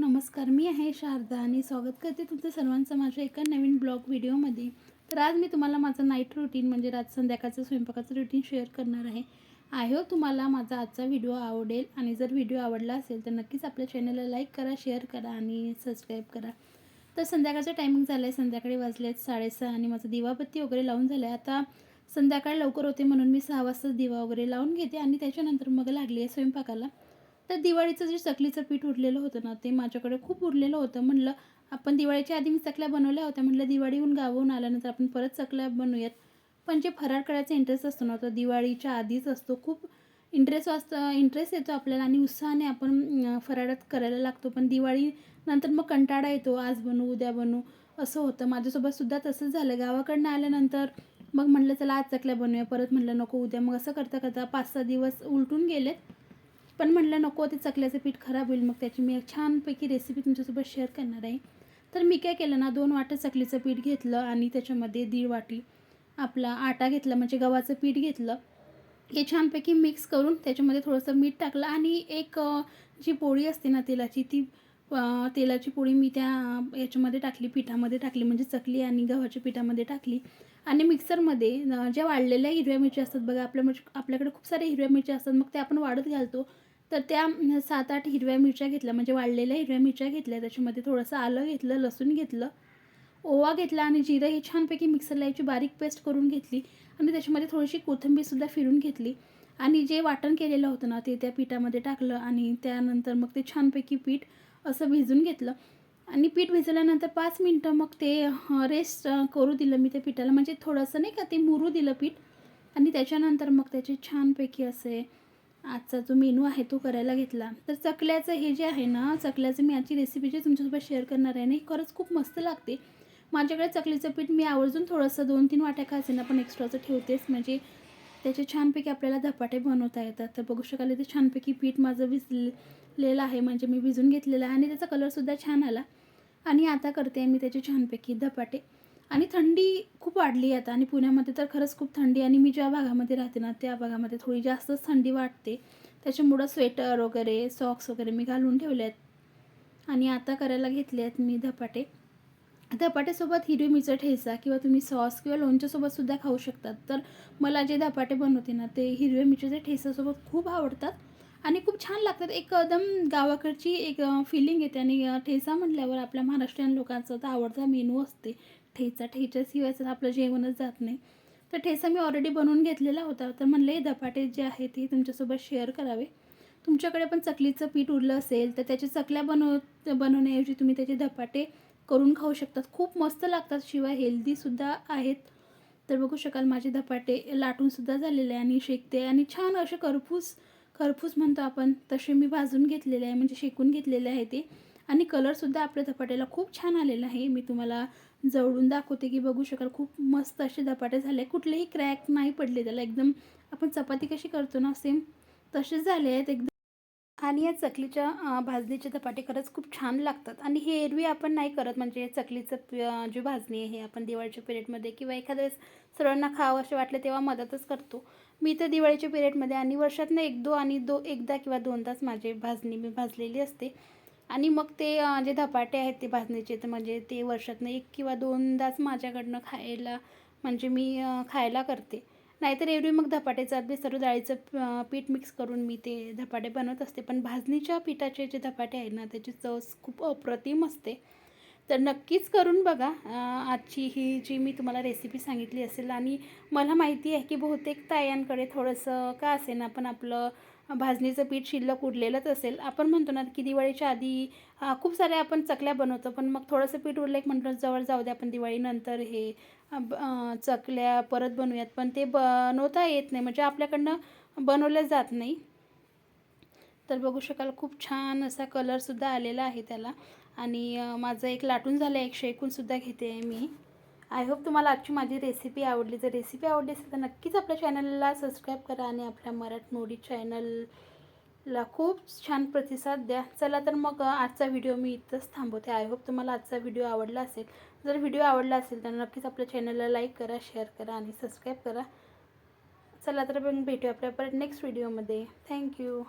नमस्कार मी आहे शारदा आणि स्वागत करते तुमचं सर्वांचं माझ्या एका नवीन ब्लॉग व्हिडिओमध्ये. तर आज मी तुम्हाला माझं नाईट रुटीन म्हणजे रात संध्याकाळचं स्वयंपाकाचं रुटीन शेअर करणार आहे. आय होप तुम्हाला माझा आजचा व्हिडिओ आवडेल आणि जर व्हिडिओ आवडला असेल तर नक्कीच आपल्या चॅनलला लाईक करा शेअर करा आणि सबस्क्राईब करा. तर संध्याकाळचं टायमिंग झालं आहे संध्याकाळी वाजले आहेत साडेसहा आणि माझं दिवाबत्ती वगैरे लावून झालं आहे आता संध्याकाळ लवकर होते म्हणून मी सहा वाजता दिवा वगैरे लावून घेते आणि त्याच्यानंतर मग लागली आहे स्वयंपाकाला. तर दिवाळीचं जे चकलीचं पीठ उरलेलं होतं ना ते माझ्याकडे खूप उरलेलं होतं. म्हणलं आपण दिवाळीच्या आधी मी चकल्या बनवल्या होत्या. म्हटलं दिवाळीहून गावाहून आल्यानंतर आपण परत चकल्या बनवूयात. पण जे फराळ करायचा इंटरेस्ट असतो ना तो दिवाळीच्या आधीच असतो. खूप इंटरेस्ट असतं इंटरेस्ट येतो आपल्याला आणि उत्साहाने आपण फराळात करायला लागतो. पण दिवाळी नंतर मग कंटाळा येतो. आज बनवू उद्या बनवू. असं होतं. माझ्यासोबत सुद्धा तसंच झालं. गावाकडनं आल्यानंतर मग म्हटलं चला आज चकल्या बनवूया. परत म्हटलं नको उद्या. मग असं करता करता पाच सहा दिवस उलटून गेलेत. पण म्हटलं नको ते चकल्याचं पीठ खराब होईल मग त्याची मी एक छानपैकी रेसिपी तुमच्यासोबत शेअर करणार आहे. तर मी काय केलं ना दोन वाटं चकलीचं पीठ घेतलं आणि त्याच्यामध्ये दीड वाटी आपला आटा घेतला म्हणजे गव्हाचं पीठ घेतलं. हे छानपैकी मिक्स करून त्याच्यामध्ये थोडंसं मीठ टाकलं आणि एक जी पोळी असते ना तेलाची ती तेलाची पोळी मी त्या याच्यामध्ये टाकली पिठामध्ये टाकली म्हणजे चकली आणि गव्हाच्या पिठामध्ये टाकली. आणि मिक्सरमध्ये ज्या वाळलेल्या हिरव्या मिरच्या असतात बघा आपल्या म्हणजे आपल्याकडे खूप साऱ्या हिरव्या मिरच्या असतात मग त्या आपण वाढत घालतो. तर त्या सात आठ हिरव्या मिरच्या घेतल्या म्हणजे वाळलेल्या हिरव्या मिरच्या घेतल्या त्याच्यामध्ये थोडंसं आलं घेतलं लसूण घेतलं ओवा घेतला आणि जिरं हे छानपैकी मिक्सरला याची बारीक पेस्ट करून घेतली आणि त्याच्यामध्ये थोडीशी कोथिंबीरसुद्धा फिरून घेतली. आणि जे वाटण केलेलं होतं ना ते त्या पिठामध्ये टाकलं आणि त्यानंतर मग ते छानपैकी पीठ असं भिजून घेतलं. आणि पीठ भिजल्यानंतर पाच मिनटं मग ते रेस्ट करू दिलं मी त्या पिठाला. म्हणजे थोडंसं नाही का ते मुरू दिलं पीठ. आणि त्याच्यानंतर मग त्याचे छानपैकी असे आजचा जो मेनू आहे तो करायला घेतला. तर चकल्याचं हे जे आहे ना चकल्याचं मी आजची रेसिपी जे तुमच्यासोबत शेअर करणार आहे ना ही खरंच खूप मस्त लागते. माझ्याकडे चकलीचं पीठ मी आवर्जून थोडंसं दोन तीन वाट्या का असेना पण एक्स्ट्राचं ठेवतेच. म्हणजे त्याचे छानपैकी आपल्याला धपाटे बनवता येतात. तर बघू शकाल इथे छानपैकी पीठ माझं भिजलेलं आहे. म्हणजे मी भिजून घेतलेलं आहे आणि त्याचा कलरसुद्धा छान आला. आणि आता करते मी त्याचे छानपैकी धपाटे. आणि थंडी खूप वाढली आहे आता. आणि पुण्यामध्ये तर खरंच खूप थंडी आणि मी ज्या भागामध्ये राहते ना त्या भागामध्ये थोडी जास्तच थंडी वाटते त्याच्यामुळं स्वेटर वगैरे सॉक्स वगैरे मी घालून ठेवले आहेत. आणि आता करायला घेतले आहेत मी धपाटे. धपाट्यासोबत हिरवी मिरचं ठेचा किंवा तुम्ही सॉस किंवा लोणच्यासोबत सुद्धा खाऊ शकतात. तर मला जे धपाटे बनवते ना ते हिरव्या मिरच्याच्या ठेचासोबत खूप आवडतात. आणि खूप छान लागतात. एकदम गावाकडची एक फिलिंग येते. आणि ठेचा म्हटल्यावर आपल्या महाराष्ट्रीयन लोकांचा तर आवडता मेनू असते. ठेचा ठेच्याशिवाय तर आपलं जेवणच जात नाही. तर ठेचा मी ऑलरेडी बनवून घेतलेला होता. तर म्हणले हे धपाटे जे आहे ते तुमच्यासोबत शेअर करावे. तुमच्याकडे पण चकलीचं पीठ उरलं असेल तर त्याचे चकल्या बनव बनवण्याऐवजी तुम्ही त्याचे धपाटे करून खाऊ शकतात. खूप मस्त लागतात. शिवाय हेल्दीसुद्धा आहेत. तर बघू शकाल माझे धपाटे लाटूनसुद्धा झालेले आहे आणि शेकते आणि छान असे करपूस खरपूस म्हणतो आपण तसे मी भाजून घेतलेले आहे म्हणजे शेकून घेतलेले आहे ते. आणि कलरसुद्धा आपल्या धपाट्याला खूप छान आलेला आहे. मी तुम्हाला जवळून दाखवते की बघू शकाल खूप मस्त असे धपाटे झाले. कुठलेही क्रॅक नाही पडले त्याला. एकदम आपण चपाती कशी करतो ना सेम तसेच झाले आहेत. एकदम आणि या चकलीच्या भाजणीचे धपाटे खरंच खूप छान लागतात. आणि हे एरवी आपण नाही करत म्हणजे चकलीचं जे जी भाजणी आहे हे आपण दिवाळीच्या पिरियडमध्ये किंवा एखाद्या वेळेस सर्वांना खावं असे वाटले तेव्हा मदतच करतो. मी तर दिवाळीच्या पिरियडमध्ये आणि वर्षातनं एक दो आणि दो एकदा किंवा दोनदाच माझे भाजणी मी भाजलेली असते. आणि मग ते जे धपाटे आहेत ते भाजणीचे तर म्हणजे ते वर्षातनं एक किंवा दोनदाच माझ्याकडनं खायला म्हणजे मी खायला करते. नाहीतर एरवी मग धपाट्याचं अगदी सर्व डाळीचं पीठ मिक्स करून मी ते धपाटे बनवत असते. पण भाजणीच्या पिठाचे जे धपाटे आहेत ना त्याची चव खूप अप्रतिम असते. तर नक्कीच करून बघा. आजची ही जी मी तुम्हाला रेसिपी सांगितली असेल आणि मला माहिती आहे की बहुतेक तायांकडे थोडंसं का असे ना पण आपलं भाजणीचं पीठ शिल्लक उरलेलंच असेल. आपण म्हणतो ना की दिवाळीच्या आधी खूप साऱ्या आपण चकल्या बनवतो पण मग थोडंसं पीठ उरलं एक म्हणतो जवळ जाऊ द्या आपण दिवाळीनंतर हे चकल्या परत बनवूयात. पण ते बनवता येत नाही म्हणजे आपल्याकडनं बनवलं जात नाही. तर बघू शकाल खूप छान असा कलरसुद्धा आलेला आहे त्याला. आणि माझं एक लाटून झालं एक शेकूनसुद्धा घेते आहे मी. आय होप तुम्हाला आजची माझी रेसिपी आवडली. जर रेसिपी आवडली असेल तर नक्कीच आपल्या चॅनलला सबस्क्राईब करा आणि आपल्या मराठमोडी चॅनलला खूप छान प्रतिसाद द्या. चला तर मग आजचा व्हिडिओ मी इथंच थांबवते. आय होप तुम्हाला आजचा व्हिडिओ आवडला असेल. जर व्हिडिओ आवडला असेल तर नक्कीच आपल्या चॅनलला लाईक करा शेअर करा आणि सबस्क्राईब करा. चला तर मग भेटूया आपल्या परत नेक्स्ट व्हिडिओमध्ये थँक्यू